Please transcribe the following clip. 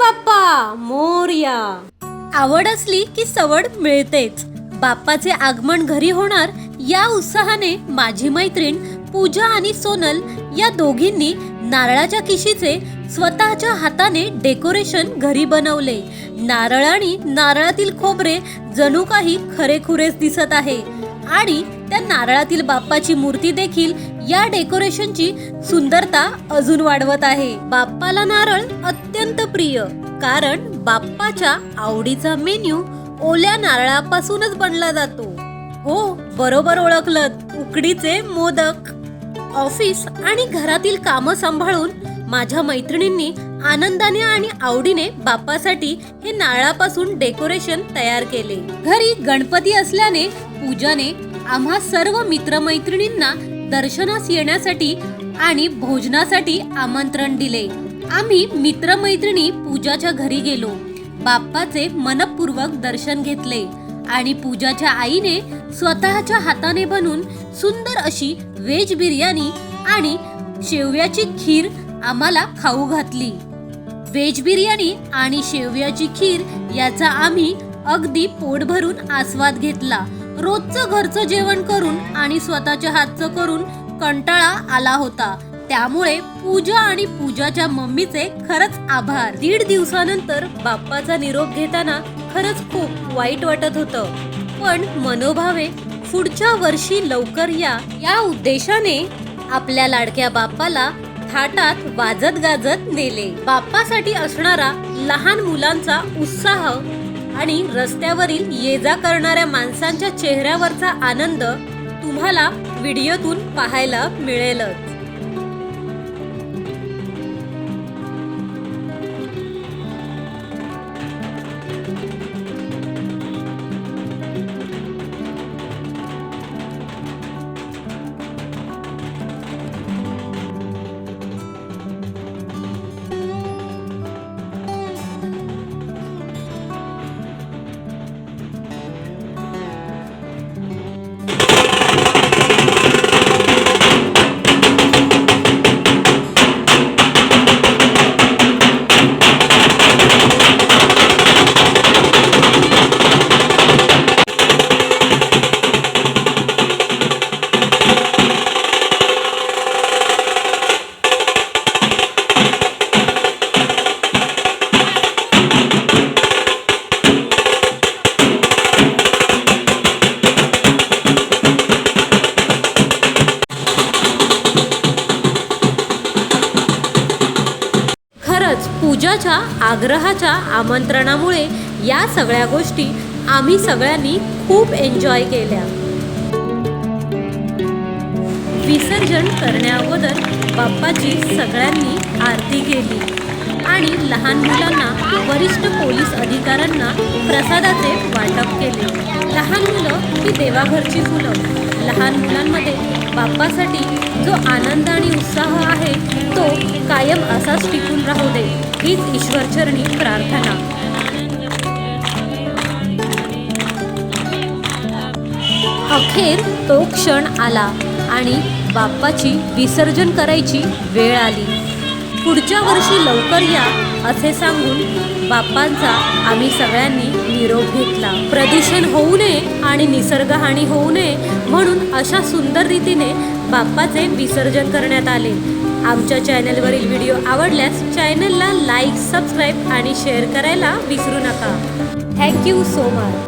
बाप्पा मोर्या आवड असली की सवड मिळतेच. बाप्पाचे आगमन घरी होणार या उत्साहाने माझी मैत्रीण पूजा आणि सोनल या दोघींनी नारळाच्या किशीचे स्वतःच्या हाताने डेकोरेशन घरी बनवले. नारळ आणि नारळातील खोबरे जणू काही खरेखुरेच दिसत आहे. आणि त्या नारळातील बाप्पाची मूर्ती देखील या डेकोरेशनची सुंदरता अजून वाढवत आहे. बाप्पाला नारळ अत्यंत प्रिय. कारण बाप्पाच्या आवडीचा मेन्यू ओल्या नारळापासूनच बनला जातो. हो बरोबर ओळखलं उकडीचे मोदक ऑफिस आणि घरातील कामं सांभाळून माझ्या मैत्रिणींनी आनंदाने आणि आवडीने बाप्पासाठी हे नारळापासून डेकोरेशन तयार केले. घरी गणपती असल्याने पूजाने आम्हा सर्व मित्रमैत्रिणींना दर्शनास येण्यासाठी आणि भोजनासाठी आमंत्रण दिले. आम्ही मित्रमैत्रिणी पूजाच्या घरी गेलो. बाप्पाचे मनपूर्वक दर्शन घेतले आणि पूजाच्या आईने स्वतःच्या हाताने बनवून सुंदर अशी व्हेज बिर्याणी आणि शेवयाची खीर आम्हाला खाऊ घातली. व्हेज बिर्याणी आणि शेवयाची खीर याचा आम्ही अगदी पोट भरून आस्वाद घेतला. रोजचं घरचं जेवण करून आणि स्वतःच्या हातचं करून कंटाळा आला होता. त्यामुळे पूजा आणि पूजाच्या मम्मीचे खरंच आभार. दीड दिवसानंतर बाप्पाचा निरोप घेताना खरंच खूप वाईट वाटत होतं. पण मनोभावे पुढच्या वर्षी लवकर या या उद्देशाने आपल्या लाडक्या बाप्पाला थाटात वाजत गाजत नेले. बाप्पासाठी असणारा लहान मुलांचा उत्साह आणि रस्त्यावरील ये जा करणाऱ्या माणसांच्या चेहऱ्यावरचा आनंद तुम्हाला व्हिडिओतून पाहायला मिळेलच. खरंच पूजाच्या आग्रहाच्या आमंत्रणामुळे या सगळ्या गोष्टी आम्ही सगळ्यांनी खूप एन्जॉय केल्या. विसर्जन करण्याअगोदर बाप्पाची सगळ्यांनी आरती केली आणि लहान मुलांना वरिष्ठ पोलीस अधिकाऱ्यांना प्रसादाचे वाटप केले. लहान मुलं ही देवाघरची फुलं. लहान मुलांमध्ये बाप्पासाठी जो आनंद आणि उत्साह आहे कायम असाच टिकून राहू दे हीच ईश्वरचरणी प्रार्थना. अखेर तो क्षण आला आणि बाप्पाची विसर्जन करायची वेळ आली. पुढच्या वर्षी लवकर या असे सांगून बाप्पांचा आम्ही सगळ्यांनी निरोप घेतला. प्रदूषण होऊ नये आणि निसर्गहानी होऊ नये म्हणून अशा सुंदर रीतीने बाप्पाचे विसर्जन करण्यात आले. आमच्या चॅनलवरील व्हिडिओ आवडल्यास चॅनलला लाईक सबस्क्राईब आणि शेअर करायला विसरू नका. Thank you so much